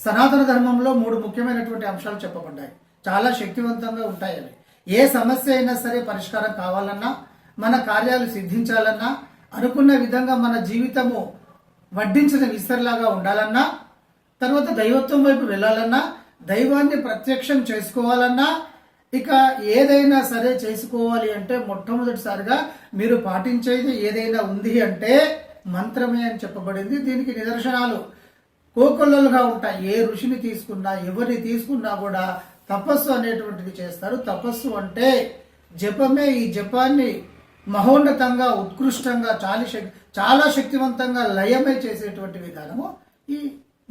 సనాతన ధర్మంలో మూడు ముఖ్యమైనటువంటి అంశాలు చెప్పబడ్డాయి. చాలా శక్తివంతంగా ఉంటాయి అవి. ఏ సమస్య అయినా సరే పరిష్కారం కావాలన్నా మన కార్యాలు సిద్ధించాలన్నా అనుకున్న విధంగా మన జీవితము వడ్డించిన విస్తరలాగా ఉండాలన్నా తర్వాత దైవత్వం వైపు వెళ్ళాలన్నా దైవాన్ని ప్రత్యక్షం చేసుకోవాలన్నా ఇక ఏదైనా సరే చేసుకోవాలి అంటే మొట్టమొదటిసారిగా మీరు పాటించేది ఏదైనా ఉంది అంటే మంత్రమే అని చెప్పబడింది. దీనికి నిదర్శనాలు కోకొల్లలుగా ఉంటాయి ఏ ఋషిని తీసుకున్నా ఎవరిని తీసుకున్నా కూడా తపస్సు అనేటువంటిది చేస్తారు. తపస్సు అంటే జపమే ఈ జపాన్ని మహోన్నతంగా ఉత్కృష్టంగా చాలా శక్తి చాలా శక్తివంతంగా లయమే చేసేటువంటి విధానము ఈ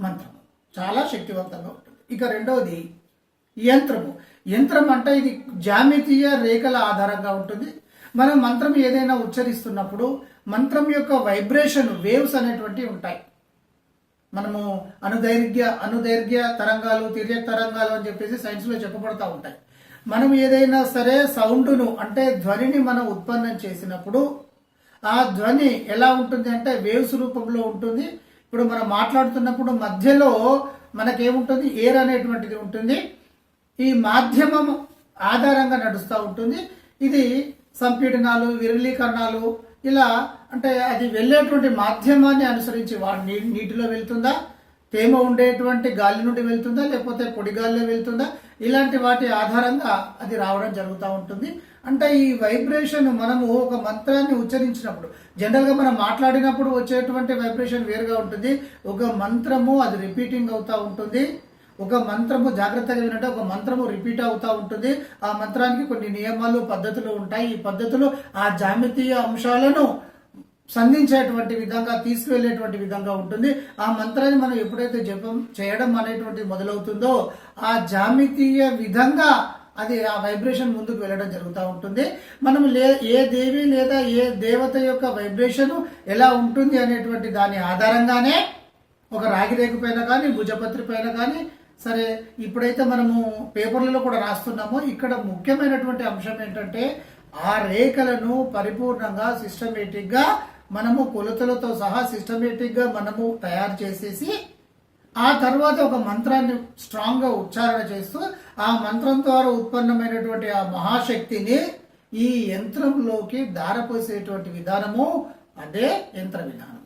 మంత్రము. చాలా శక్తివంతంగా ఉంటుంది. ఇక రెండవది యంత్రము. యంత్రం అంటే ఇది జామితీయ రేఖల ఆధారంగా ఉంటుంది. మనం మంత్రం ఏదైనా ఉచ్చరిస్తున్నప్పుడు మంత్రం యొక్క వైబ్రేషన్ వేవ్స్ అనేటువంటివి ఉంటాయి. మనము అనుదైర్ఘ్య అనుదైర్ఘ్య తరంగాలు తిర్యక్ తరంగాలు అని చెప్పేసి సైన్స్లో చెప్పబడతా ఉంటాయి. మనం ఏదైనా సరే సౌండ్ను అంటే ధ్వనిని మనం ఉత్పన్నం చేసినప్పుడు ఆ ధ్వని ఎలా ఉంటుంది అంటే వేవ్స్ రూపంలో ఉంటుంది. ఇప్పుడు మనం మాట్లాడుతున్నప్పుడు మధ్యలో మనకేముంటుంది? ఎయిర్ అనేటువంటిది ఉంటుంది. ఈ మాధ్యమం ఆధారంగా నడుస్తూ ఉంటుంది. ఇది సంపీడనాలు విరళీకరణాలు ఇలా అంటే అది వెళ్ళేటువంటి మాధ్యమాన్ని అనుసరించి వాడు నీ నీటిలో వెళ్తుందా? తేమ ఉండేటువంటి గాలి నుండి వెళ్తుందా? లేకపోతే పొడి గాలిలో వెళ్తుందా? ఇలాంటి వాటి ఆధారంగా అది రావడం జరుగుతూ ఉంటుంది. అంటే ఈ వైబ్రేషన్ మనము ఒక మంత్రాన్ని ఉచ్చరించినప్పుడు జనరల్గా మనం మాట్లాడినప్పుడు వచ్చేటువంటి వైబ్రేషన్ వేరుగా ఉంటుంది. ఒక మంత్రము అది రిపీటింగ్ అవుతూ ఉంటుంది. ఒక మంత్రము జాగ్రత్తగా వినంటే ఒక మంత్రము రిపీట్ అవుతూ ఉంటుంది. ఆ మంత్రానికి కొన్ని నియమాలు పద్ధతులు ఉంటాయి. ఈ పద్ధతులు ఆ జామితీయ అంశాలను సంధించేటువంటి విధంగా తీసుకువెళ్ళేటువంటి విధంగా ఉంటుంది. ఆ మంత్రాన్ని మనం ఎప్పుడైతే జపం చేయడం అనేటువంటిది మొదలవుతుందో ఆ జామితీయ విధంగా అది ఆ వైబ్రేషన్ ముందుకు వెళ్ళడం జరుగుతూ ఉంటుంది. మనం లే ఏ దేవి లేదా ఏ దేవత యొక్క వైబ్రేషన్ ఎలా ఉంటుంది అనేటువంటి దాని ఆధారంగానే ఒక రాగి రేకు పైన కానీ భుజపత్రి పైన కానీ సరే ఇప్పుడైతే మనము పేపర్లలో కూడా రాస్తున్నామో. ఇక్కడ ముఖ్యమైనటువంటి అంశం ఏంటంటే ఆ రేఖలను పరిపూర్ణంగా సిస్టమేటిక్గా మనము కొలతలతో సహా సిస్టమేటిక్గా మనము తయారు చేసేసి ఆ తర్వాత ఒక మంత్రాన్ని స్ట్రాంగ్గా ఉచ్చారణ చేస్తూ ఆ మంత్రం ద్వారా ఉత్పన్నమైనటువంటి ఆ మహాశక్తిని ఈ యంత్రంలోకి దారపోసేటువంటి విధానము అదే యంత్ర విధానం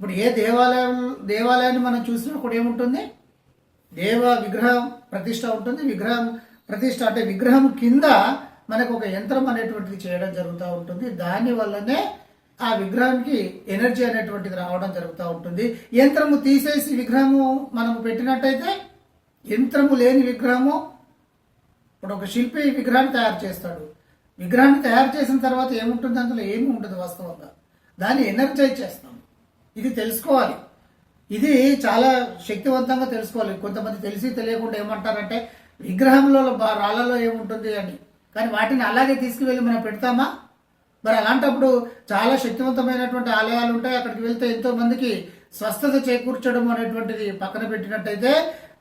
ఇప్పుడు ఏ దేవాలయం దేవాలయాన్ని మనం చూసినా కూడా ఏముంటుంది? దేవ విగ్రహం ప్రతిష్ట ఉంటుంది. విగ్రహం ప్రతిష్ట అంటే విగ్రహం కింద మనకు ఒక యంత్రం అనేటువంటిది చేయడం జరుగుతూ ఉంటుంది. దాని వల్లనే ఆ విగ్రహానికి ఎనర్జీ అనేటువంటిది రావడం జరుగుతూ ఉంటుంది. యంత్రము తీసేసి విగ్రహము మనము పెట్టినట్టయితే యంత్రము లేని విగ్రహము ఇప్పుడు ఒక శిల్పి విగ్రహాన్ని తయారు చేస్తాడు. విగ్రహాన్ని తయారు చేసిన తర్వాత ఏముంటుంది అందులో? ఏమి ఉండదు వాస్తవంగా. దాన్ని ఎనర్జైజ్ చేస్తాం. ఇది తెలుసుకోవాలి. ఇది చాలా శక్తివంతంగా తెలుసుకోవాలి. కొంతమంది తెలిసి తెలియకుండా ఏమంటారంటే విగ్రహంలో బా- రాళ్ళలో ఏముంటుంది అని. కానీ వాటిని అలాగే తీసుకువెళ్ళి మనం పెడతామా? మరి అలాంటప్పుడు చాలా శక్తివంతమైనటువంటి ఆలయాలు ఉంటాయి. అక్కడికి వెళ్తే ఎంతో మందికి స్వస్థత చేకూర్చడం అనేటువంటిది పక్కన పెట్టినట్టయితే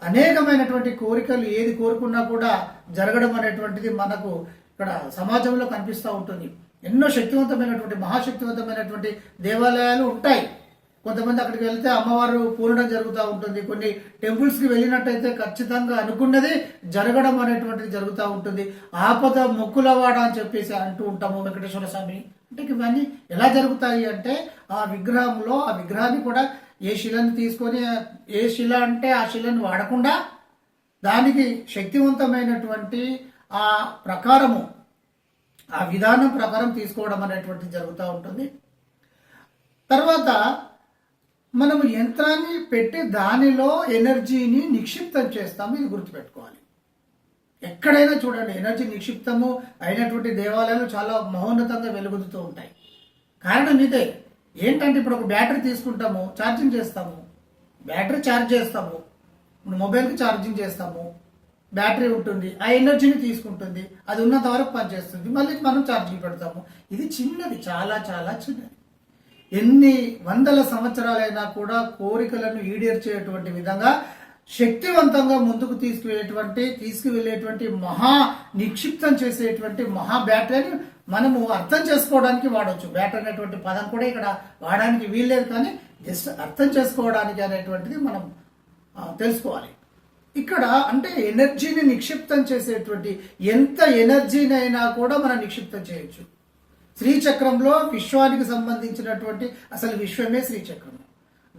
అనేకమైనటువంటి కోరికలు ఏది కోరుకున్నా కూడా జరగడం అనేటువంటిది మనకు ఇక్కడ సమాజంలో కనిపిస్తూ ఉంటుంది. ఎన్నో శక్తివంతమైనటువంటి మహాశక్తివంతమైనటువంటి దేవాలయాలు ఉంటాయి. కొంతమంది అక్కడికి వెళ్తే అమ్మవారు పూనడం జరుగుతూ ఉంటుంది. కొన్ని టెంపుల్స్కి వెళ్ళినట్టయితే ఖచ్చితంగా అనుకున్నది జరగడం అనేటువంటిది జరుగుతూ ఉంటుంది. ఆపద మొక్కులవాడ అని చెప్పేసి అంటూ ఉంటాము వెంకటేశ్వర స్వామి అంటే ఇవన్నీ ఎలా జరుగుతాయి అంటే ఆ విగ్రహంలో ఆ విగ్రహాన్ని కూడా ఏ శిలను తీసుకొని ఏ శిల అంటే ఆ శిలను వాడకుండా దానికి శక్తివంతమైనటువంటి ఆ ప్రకారము ఆ విధానం ప్రకారం తీసుకోవడం అనేటువంటిది జరుగుతూ ఉంటుంది. తర్వాత మనము యంత్రాన్ని పెట్టి దానిలో ఎనర్జీని నిక్షిప్తం చేస్తాము. ఇది గుర్తుపెట్టుకోవాలి. ఎక్కడైనా చూడండి ఎనర్జీ నిక్షిప్తము అయినటువంటి దేవాలయాలు చాలా మహోన్నతంగా వెలుగుతూ ఉంటాయి. కారణం ఇదే ఏంటంటే ఇప్పుడు ఒక బ్యాటరీ తీసుకుంటాము ఛార్జింగ్ చేస్తాము. బ్యాటరీ ఛార్జ్ చేస్తాము. మొబైల్కి ఛార్జింగ్ చేస్తాము. బ్యాటరీ ఉంటుంది ఆ ఎనర్జీని తీసుకుంటుంది అది ఉన్నంత వరకు పనిచేస్తుంది. మళ్ళీ మనం ఛార్జింగ్ పెడతాము. ఇది చిన్నది చాలా చాలా చిన్నది. ఎన్ని వందల సంవత్సరాలైనా కూడా కోరికలను ఈడేర్చేటువంటి విధంగా శక్తివంతంగా ముందుకు తీసుకువెళ్ళేటువంటి తీసుకువెళ్ళేటువంటి మహా నిక్షిప్తం చేసేటువంటి మహా బ్యాటరీని మనము అర్థం చేసుకోవడానికి వాడవచ్చు బ్యాటరీ అనేటువంటి పదం కూడా ఇక్కడ వాడడానికి వీల్లేదు కానీ జస్ట్ అర్థం చేసుకోవడానికి అనేటువంటిది మనం తెలుసుకోవాలి. ఇక్కడ అంటే ఎనర్జీని నిక్షిప్తం చేసేటువంటి ఎంత ఎనర్జీనైనా కూడా మనం నిక్షిప్తం చేయొచ్చు. శ్రీచక్రంలో విశ్వానికి సంబంధించినటువంటి అసలు విశ్వమే శ్రీచక్రం.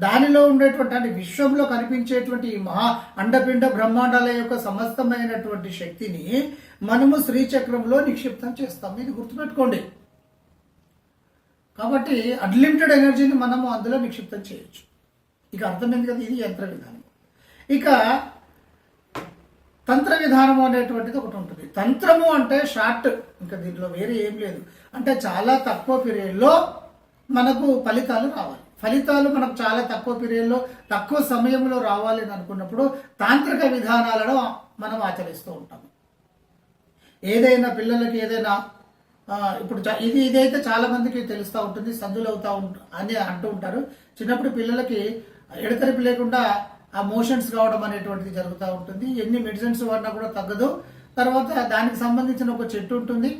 దానిలో ఉండేటువంటి అంటే విశ్వంలో కనిపించేటువంటి ఈ మహా అండపిండ బ్రహ్మాండాల యొక్క సమస్తమైనటువంటి శక్తిని మనము శ్రీచక్రంలో నిక్షిప్తం చేస్తాం. ఇది గుర్తుపెట్టుకోండి. కాబట్టి అన్లిమిటెడ్ ఎనర్జీని మనము అందులో నిక్షిప్తం చేయొచ్చు. ఇక అర్థమైంది కదా? ఇది యంత్ర విధానం ఇక తంత్ర విధానము అనేటువంటిది ఒకటి ఉంటుంది. తంత్రము అంటే షార్ట్ ఇంకా దీంట్లో వేరే ఏం లేదు. అంటే చాలా తక్కువ పీరియడ్లో మనకు ఫలితాలు రావాలి. ఫలితాలు మనకు చాలా తక్కువ పీరియడ్లో తక్కువ సమయంలో రావాలి అని అనుకున్నప్పుడు తాంత్రిక విధానాలను మనం ఆచరిస్తూ ఉంటాము ఏదైనా పిల్లలకి ఏదైనా ఇప్పుడు చ- ఇది ఇదైతే చాలా మందికి తెలుస్తూ ఉంటుంది సందులు అవుతా ఉంట అని అంటూ ఉంటారు. చిన్నప్పుడు పిల్లలకి ఎడతెరిపి లేకుండా ఆ మోషన్స్ కావడం అనేటువంటిది జరుగుతూ ఉంటుంది. ఎన్ని మెడిసిన్స్ వాడినా కూడా తగ్గదు. తర్వాత దానికి సంబంధించిన ఒక చెట్టు ఉంటుంది.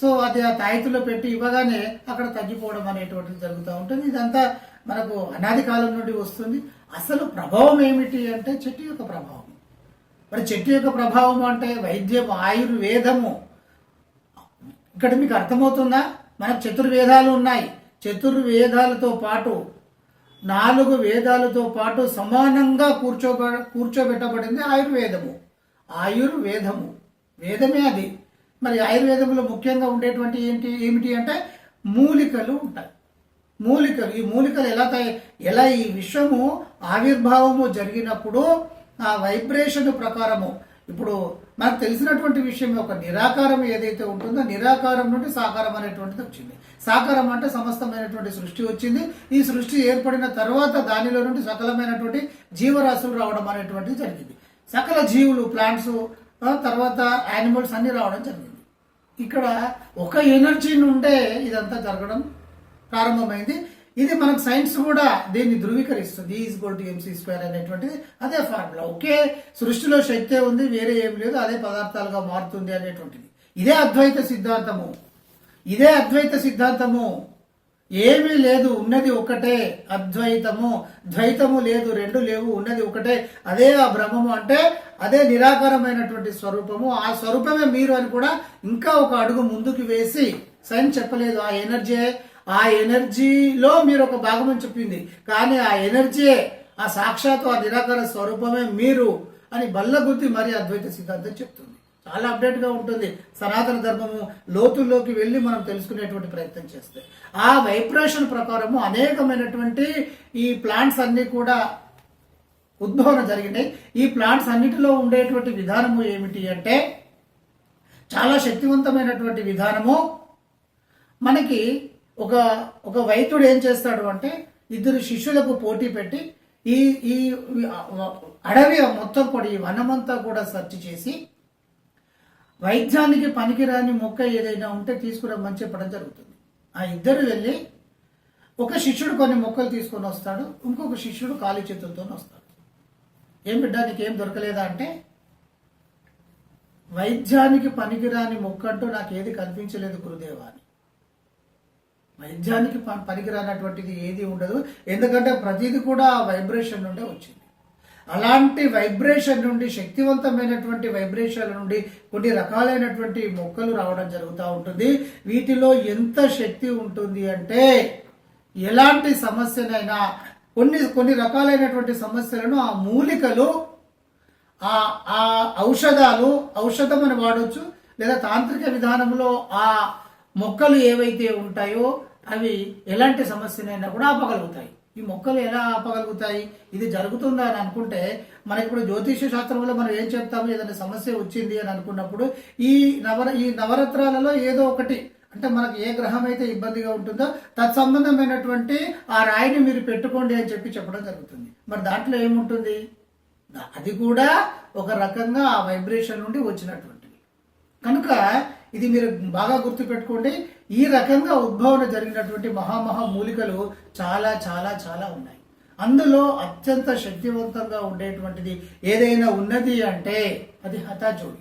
సో అది ఆ తాయితులో పెట్టి ఇవ్వగానే అక్కడ తగ్గిపోవడం అనేటువంటిది జరుగుతూ ఉంటుంది. ఇదంతా మనకు అనాది కాలం నుండి వస్తుంది. అసలు ప్రభావం ఏమిటి అంటే చెట్టు యొక్క ప్రభావం. మరి చెట్టు యొక్క ప్రభావం అంటే వైద్యం ఆయుర్వేదము. ఇక్కడ మీకు అర్థమవుతుందా? మనకు చతుర్వేదాలు ఉన్నాయి. చతుర్వేదాలతో పాటు నాలుగు వేదాలతో పాటు సమానంగా కూర్చోబ కూర్చోబెట్టబడింది ఆయుర్వేదము. ఆయుర్వేదము. వేదమే అది. మరి ఆయుర్వేదంలో ముఖ్యంగా ఉండేటువంటి ఏంటి ఏమిటి అంటే మూలికలు ఉంటాయి. మూలికలు. ఈ మూలికలు ఎలా తయ- ఎలా ఈ విశ్వము ఆవిర్భావము జరిగినప్పుడు ఆ వైబ్రేషన్ ప్రకారము ఇప్పుడు మనకు తెలిసినటువంటి విషయం ఒక నిరాకారం ఏదైతే ఉంటుందో నిరాకారం నుండి సాకారం అనేటువంటిది వచ్చింది. సాకారం అంటే సమస్తమైనటువంటి సృష్టి వచ్చింది. ఈ సృష్టి ఏర్పడిన తర్వాత దానిలో నుండి సకలమైనటువంటి జీవరాశులు రావడం అనేటువంటిది జరిగింది. సకల జీవులు ప్లాంట్స్ తర్వాత యానిమల్స్ అన్ని రావడం జరిగింది. ఇక్కడ ఒక ఎనర్జీ నుండే ఇదంతా జరగడం ప్రారంభమైంది. ఇది మనకు సైన్స్ కూడా దీన్ని ధృవీకరిస్తుంది. Is equal to MC square అనేటువంటిది అదే ఫార్ములా ఒకే సృష్టిలో శక్తే ఉంది వేరే ఏం లేదు అదే పదార్థాలుగా మారుతుంది అనేటువంటిది. ఇదే అద్వైత సిద్ధాంతము. ఇదే అద్వైత సిద్ధాంతము. ఏమీ లేదు ఉన్నది ఒకటే అద్వైతము. ద్వైతము లేదు రెండు లేవు ఉన్నది ఒకటే. అదే ఆ బ్రహ్మము అంటే అదే నిరాకారమైనటువంటి స్వరూపము. ఆ స్వరూపమే మీరు అని కూడా ఇంకా ఒక అడుగు ముందుకు వేసి సైన్స్ చెప్పలేదు ఆ ఎనర్జీ ఆ ఎనర్జీలో మీరు ఒక భాగం అని చెప్పింది. కానీ ఆ ఎనర్జీయే ఆ సాక్షాత్తు ఆ నిరాకార స్వరూపమే మీరు అని బల్లగుద్ది మరి అద్వైత సిద్ధాంతం చెప్తుంది. చాలా అప్డేట్గా ఉంటుంది. సనాతన ధర్మము లోతుల్లోకి వెళ్ళి మనం తెలుసుకునేటువంటి ప్రయత్నం చేస్తే. ఆ వైబ్రేషన్ ప్రకారము అనేకమైనటువంటి ఈ ప్లాంట్స్ అన్ని కూడా ఉద్భవన జరిగినాయి. ఈ ప్లాంట్స్ అన్నిటిలో ఉండేటువంటి విధానము ఏమిటి అంటే చాలా శక్తివంతమైనటువంటి విధానము మనకి ఒక ఒక వైద్యుడు ఏం చేస్తాడు అంటే ఇద్దరు శిష్యులకు పోటీ పెట్టి ఈ ఈ అడవి మొత్తం కూడా ఈ వనమంతా కూడా సెర్చ్ చేసి వైద్యానికి పనికిరాని మొక్క ఏదైనా ఉంటే తీసుకురమ్మని చెప్పడం జరుగుతుంది. ఆ ఇద్దరు వెళ్ళి ఒక శిష్యుడు కొన్ని మొక్కలు తీసుకొని వస్తాడు ఇంకొక శిష్యుడు ఖాళీ చేతులతో వస్తాడు. ఏం బిడ్డ నీకేం దొరకలేదా అంటే వైద్యానికి పనికిరాని మొక్క అంటూ నాకు ఏది కనిపించలేదు గురుదేవా అని. వైద్యానికి పనికిరానటువంటిది ఏది ఉండదు. ఎందుకంటే ప్రతిది కూడా వైబ్రేషన్ నుండే వచ్చింది. అలాంటి వైబ్రేషన్ నుండి శక్తివంతమైనటువంటి వైబ్రేషన్ నుండి కొన్ని రకాలైనటువంటి మొక్కలు రావడం జరుగుతూ ఉంటుంది. వీటిలో ఎంత శక్తి ఉంటుంది అంటే ఎలాంటి సమస్యనైనా కొన్ని కొన్ని రకాలైనటువంటి సమస్యలను ఆ మూలికలు ఆ ఆ ఔషధాలు ఔషధం అని వాడవచ్చు లేదా తాంత్రిక విధానంలో ఆ మొక్కలు ఏవైతే ఉంటాయో అవి ఎలాంటి సమస్యనైనా కూడా ఆపగలుగుతాయి. ఈ మొక్కలు ఎలా ఆపగలుగుతాయి? ఇది జరుగుతుందా అని అనుకుంటే మనకి ఇప్పుడు జ్యోతిష శాస్త్రంలో మనం ఏం చెప్తాము? ఏదైనా సమస్య వచ్చింది అని అనుకున్నప్పుడు ఈ నవర ఈ నవరత్నాలలో ఏదో ఒకటి అంటే మనకు ఏ గ్రహం అయితే ఇబ్బందిగా ఉంటుందో తత్సంబంధమైనటువంటి ఆ రాయిని మీరు పెట్టుకోండి అని చెప్పి చెప్పడం జరుగుతుంది. మరి దాంట్లో ఏముంటుంది? అది కూడా ఒక రకంగా ఆ వైబ్రేషన్ నుండి వచ్చినటువంటిది. కనుక ఇది మీరు బాగా గుర్తుపెట్టుకోండి. ఈ రకంగా ఉద్భవన జరిగినటువంటి మహామహా మూలికలు చాలా చాలా చాలా ఉన్నాయి. అందులో అత్యంత శక్తివంతంగా ఉండేటువంటిది ఏదైనా ఉన్నది అంటే అది హఠాజోడి.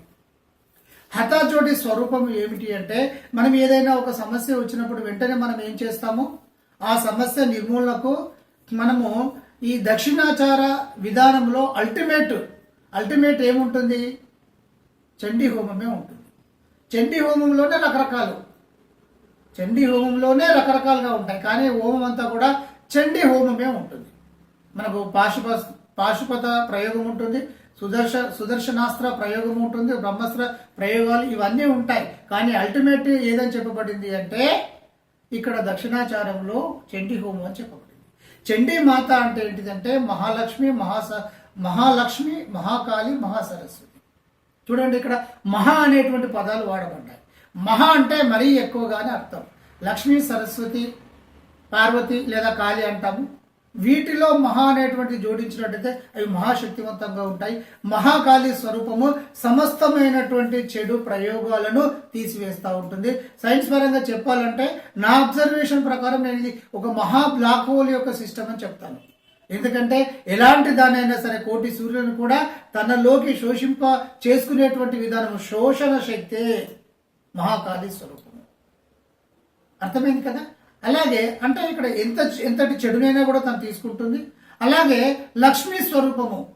హఠాజోడి స్వరూపం ఏమిటి అంటే మనం ఏదైనా ఒక సమస్య వచ్చినప్పుడు వెంటనే మనం ఏం చేస్తాము? ఆ సమస్య నిర్మూలనకు మనము ఈ దక్షిణాచార విధానంలో అల్టిమేట్ అల్టిమేట్ ఏముంటుంది? చండీ హోమమే ఉంటుంది. చండీ హోమంలోనే రకరకాలు. చండీ హోమంలోనే రకరకాలుగా ఉంటాయి. కానీ హోమం అంతా కూడా చండీ హోమమే ఉంటుంది. మనకు పాశుప పాశుపత ప్రయోగం ఉంటుంది. సుదర్శ సుదర్శనాస్త్ర ప్రయోగం ఉంటుంది. బ్రహ్మాస్త్ర ప్రయోగాలు ఇవన్నీ ఉంటాయి. కానీ అల్టిమేట్ ఏదని చెప్పబడింది అంటే ఇక్కడ దక్షిణాచారంలో చండీ హోమం అని చెప్పబడింది. చండీ మాత అంటే ఏంటిదంటే మహాలక్ష్మి మహాస మహాలక్ష్మి మహాకాళి మహాసరస్వతి చూడండి ఇక్కడ మహా అనేటువంటి పదాలు వాడబడ్డాయి. మహా అంటే మరీ ఎక్కువగానే అర్థం. లక్ష్మి సరస్వతి పార్వతి లేదా కాళి అంటాము. వీటిలో మహా అనేటువంటి జోడించినట్టయితే అవి మహాశక్తివంతంగా ఉంటాయి. మహాకాళి స్వరూపము సమస్తమైనటువంటి చెడు ప్రయోగాలను తీసివేస్తూ ఉంటుంది. సైన్స్ పరంగా చెప్పాలంటే నా అబ్జర్వేషన్ ప్రకారం నేను ఇది ఒక మహా బ్లాక్ హోల్ యొక్క సిస్టమ్ అని చెప్తాను. ఎందుకంటే ఎలాంటి దానైనా సరే కోటి సూర్యులను కూడా తనలోకి శోషింప చేసుకునేటువంటి విధానం శోషణ శక్తే మహాకాళి స్వరూపము. అర్థమైంది కదా? అలాగే అంటే ఇక్కడ ఎంత ఎంతటి చెడునైనా కూడా తను తీసుకుంటుంది. అలాగే లక్ష్మీ స్వరూపము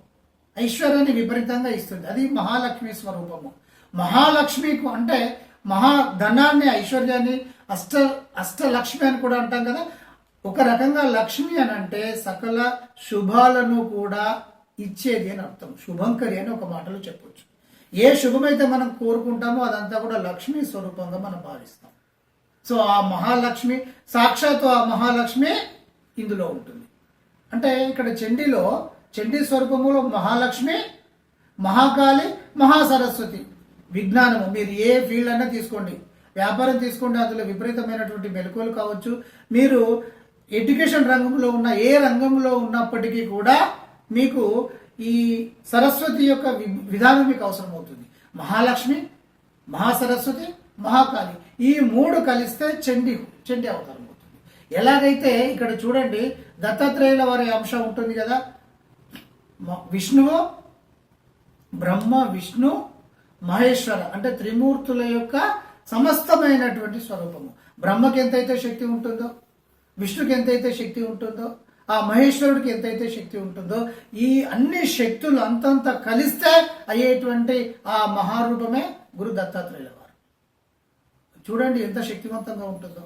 ఐశ్వర్యాన్ని విపరీతంగా ఇస్తుంది. అది మహాలక్ష్మి స్వరూపము. మహాలక్ష్మికు అంటే మహా ధనాన్ని ఐశ్వర్యాన్ని అష్ట అష్టలక్ష్మి అని కూడా అంటాం కదా. ఒక రకంగా లక్ష్మి అని అంటే సకల శుభాలను కూడా ఇచ్చేది అని అర్థం. శుభంకరి అని ఒక మాటలో చెప్పొచ్చు. ఏ శుభమైతే మనం కోరుకుంటామో అదంతా కూడా లక్ష్మీ స్వరూపంగా మనం భావిస్తాం. సో ఆ మహాలక్ష్మి సాక్షాత్తు ఆ మహాలక్ష్మి ఇందులో ఉంటుంది. అంటే ఇక్కడ చండీలో చండీ స్వరూపములో మహాలక్ష్మి మహాకాళి మహాసరస్వతి విజ్ఞానము. మీరు ఏ ఫీల్డ్ అయినా తీసుకోండి. వ్యాపారం తీసుకోండి అందులో విపరీతమైనటువంటి మెలకువలు కావచ్చు. మీరు ఎడ్యుకేషన్ రంగంలో ఉన్న ఏ రంగంలో ఉన్నప్పటికీ కూడా మీకు ఈ సరస్వతి యొక్క వి- విధానం మీకు అవసరం అవుతుంది మహాలక్ష్మి మహాసరస్వతి మహాకాళి. ఈ మూడు కలిస్తే చండి చండి అవతారం అవుతుంది ఎలాగైతే ఇక్కడ చూడండి దత్తాత్రేయుల వారి అంశం ఉంటుంది కదా. విష్ణువు బ్రహ్మ విష్ణు మహేశ్వర అంటే త్రిమూర్తుల యొక్క సమస్తమైనటువంటి స్వరూపము. బ్రహ్మకి ఎంతైతే శక్తి ఉంటుందో విష్ణుకి ఎంతైతే శక్తి ఉంటుందో ఆ మహేశ్వరుడికి ఎంతైతే శక్తి ఉంటుందో ఈ అన్ని శక్తులు అంతంత కలిస్తే అయ్యేటువంటి ఆ మహారూపమే గురు దత్తాత్రేయుల వారు. చూడండి ఎంత శక్తివంతంగా ఉంటుందో.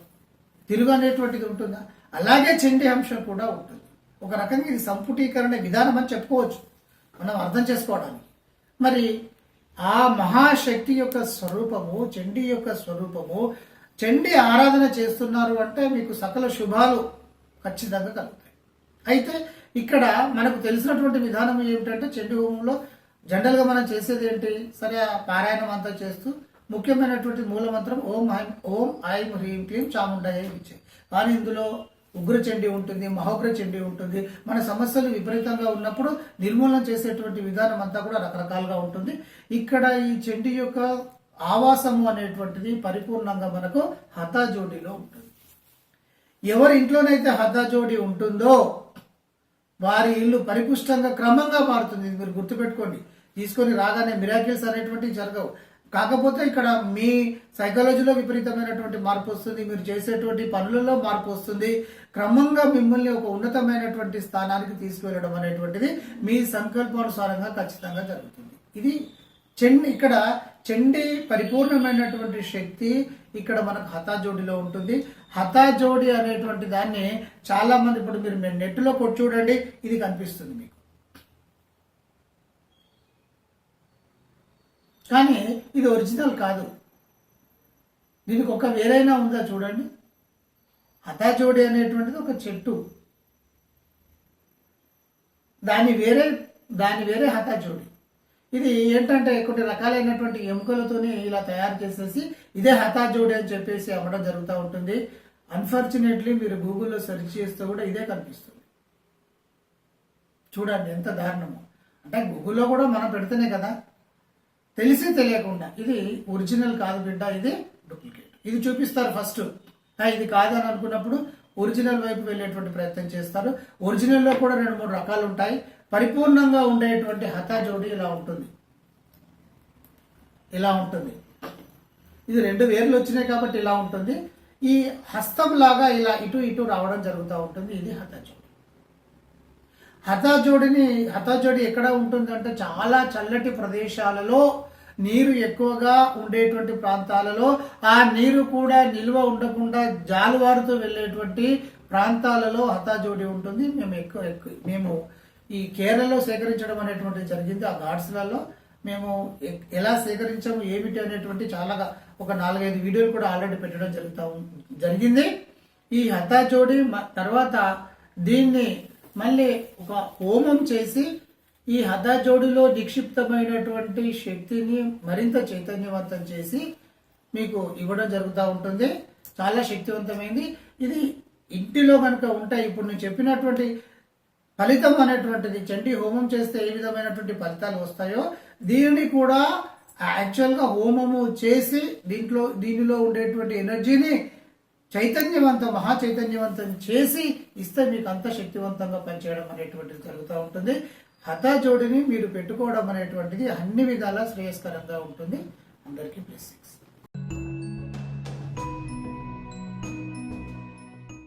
తిరుగు అనేటువంటిది ఉంటుందా? అలాగే చండి అంశం కూడా ఉంటుంది. ఒక రకంగా ఇది సంపుటీకరణ విధానం అని చెప్పుకోవచ్చు. మనం అర్థం చేసుకోవడానికి. మరి ఆ మహాశక్తి యొక్క స్వరూపము చండీ యొక్క స్వరూపము చండీ ఆరాధన చేస్తున్నారు అంటే మీకు సకల శుభాలు ఖచ్చితంగా కలుగుతాయి. అయితే ఇక్కడ మనకు తెలిసినటువంటి విధానం ఏమిటంటే చండీ హోమంలో జనరల్గా మనం చేసేది ఏంటి? సరే పారాయణం అంతా చేస్తూ ముఖ్యమైనటువంటి మూలమంత్రం ఓం ఐం ఓం ఐం హ్రీం క్లీం చాముండాయ ఇచ్చే కానీ ఇందులో ఉగ్ర చండి ఉంటుంది మహోగ్ర చండి ఉంటుంది. మన సమస్యలు విపరీతంగా ఉన్నప్పుడు నిర్మూలన చేసేటువంటి విధానం అంతా కూడా రకరకాలుగా ఉంటుంది. ఇక్కడ ఈ చండి యొక్క ఆవాసము అనేటువంటిది పరిపూర్ణంగా మనకు హతాజోడిలో ఉంటుంది. ఎవరి ఇంట్లోనైతే హతాజోడి ఉంటుందో వారి ఇల్లు పరిపుష్టంగా క్రమంగా మారుతుంది. మీరు గుర్తుపెట్టుకోండి. తీసుకొని రాగానే మిరాకిల్స్ అనేటువంటివి జరగవు. కాకపోతే ఇక్కడ మీ సైకాలజీలో విపరీతమైనటువంటి మార్పు వస్తుంది. మీరు చేసేటువంటి పనులలో మార్పు వస్తుంది. క్రమంగా మిమ్మల్ని ఒక ఉన్నతమైనటువంటి స్థానానికి తీసుకువెళ్ళడం అనేటువంటిది మీ సంకల్పానుసారంగా ఖచ్చితంగా జరుగుతుంది. ఇది చెన్ ఇక్కడ చెండి పరిపూర్ణమైనటువంటి శక్తి ఇక్కడ మనకు హతాజోడిలో ఉంటుంది. హతాజోడి అనేటువంటి దాన్ని చాలా మంది ఇప్పుడు మీరు నెట్లో కొట్టి చూడండి ఇది కనిపిస్తుంది మీకు. కానీ ఇది ఒరిజినల్ కాదు. దీనికి ఒక వేరైనా ఉందా చూడండి. హతాజోడి అనేటువంటిది ఒక చెట్టు. దాని వేరే దాని వేరే హతాజోడి ఇది ఏంటంటే కొన్ని రకాలైనటువంటి ఎముకలతోని ఇలా తయారు చేసేసి ఇదే హతాజోడి అని చెప్పేసి అమ్మడం జరుగుతూ ఉంటుంది. అన్ఫార్చునేట్లీ మీరు గూగుల్లో సెర్చ్ చేస్తే కూడా ఇదే కనిపిస్తుంది. చూడండి ఎంత దారుణము. అంటే గూగుల్లో కూడా మనం పెడితేనే కదా. తెలిసి తెలియకుండా. ఇది ఒరిజినల్ కాదు బిడ్డ ఇది డూప్లికేట్ ఇది చూపిస్తారు ఫస్ట్ ఇది కాదని అనుకున్నప్పుడు ఒరిజినల్ వైపు వెళ్ళేటువంటి ప్రయత్నం చేస్తారు. ఒరిజినల్లో కూడా రెండు మూడు రకాలు ఉంటాయి పరిపూర్ణంగా ఉండేటువంటి హతా జోడి ఇలా ఉంటుంది. ఇలా ఉంటుంది. ఇది రెండు వేర్లు వచ్చినాయి కాబట్టి ఇలా ఉంటుంది. ఈ హస్తం లాగా ఇలా ఇటు ఇటు రావడం జరుగుతూ ఉంటుంది. ఇది హతజోడి హతాజోడిని హతాజోడి ఎక్కడ ఉంటుందంటే చాలా చల్లటి ప్రదేశాలలో నీరు ఎక్కువగా ఉండేటువంటి ప్రాంతాలలో ఆ నీరు కూడా నిల్వ ఉండకుండా జాలువారుతూ వెళ్ళేటువంటి ప్రాంతాలలో హతాజోడి ఉంటుంది. మేము ఎక్కువ ఎక్కువ మేము ఈ కేరళలో సేకరించడం అనేటువంటిది జరిగింది. ఆ ఘాట్స్లలో మేము ఎలా సేకరించాము ఏమిటి అనేటువంటి చాలా ఒక నాలుగైదు వీడియోలు కూడా ఆల్రెడీ పెట్టడం జరుగుతా జరిగింది. ఈ హతాజోడి మ- తర్వాత దీన్ని మళ్ళీ ఒక హోమం చేసి ఈ హతాజోడిలో నిక్షిప్తమైనటువంటి శక్తిని మరింత చైతన్యవంతం చేసి మీకు ఇవ్వడం జరుగుతూ ఉంటుంది. చాలా శక్తివంతమైంది. ఇది ఇంటిలో కనుక ఉంటాయి ఇప్పుడు నేను చెప్పినటువంటి ఫలితం అనేటువంటిది చండీ హోమం చేస్తే ఏ విధమైనటువంటి ఫలితాలు వస్తాయో దీనిని కూడా యాక్చువల్గా హోమము చేసి దీంట్లో దీనిలో ఉండేటువంటి ఎనర్జీని చైతన్యవంతం మహా చైతన్యవంతం చేసి ఇస్తే మీకు అంత శక్తివంతంగా పనిచేయడం అనేటువంటిది జరుగుతూ ఉంటుంది. హతాజోడిని మీరు పెట్టుకోవడం అనేటువంటిది అన్ని విధాలా శ్రేయస్కరంగా ఉంటుంది. అందరికీ బ్లెస్సింగ్స్